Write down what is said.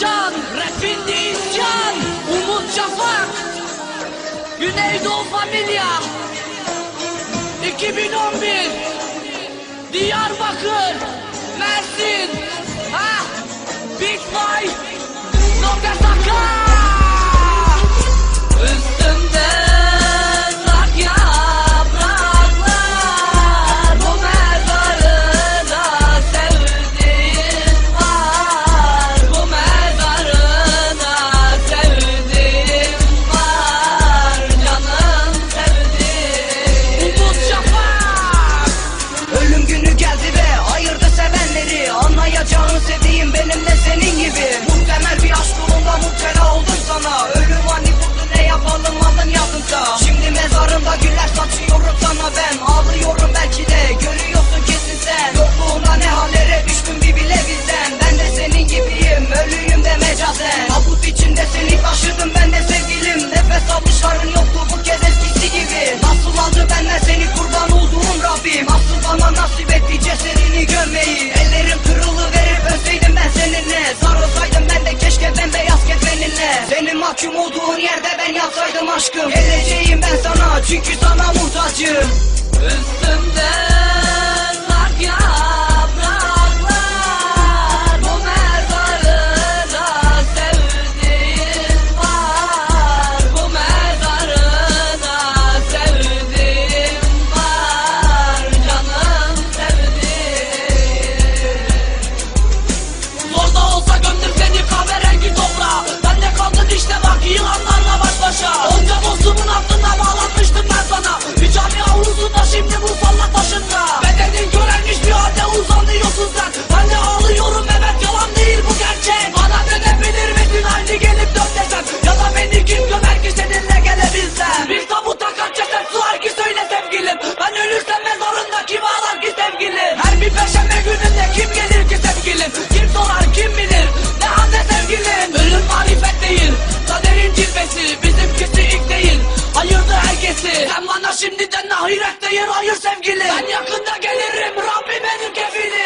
Can, Refindi İskan, Umut Şafak, Güneydoğu Familya, 2011, Diyarbakır, Mersin, ha, Bitbay, Nobel Oscar. Sen bana şimdiden ahiretteyin hayır sevgili. Ben yakında gelirim Rabbim benim kefilim.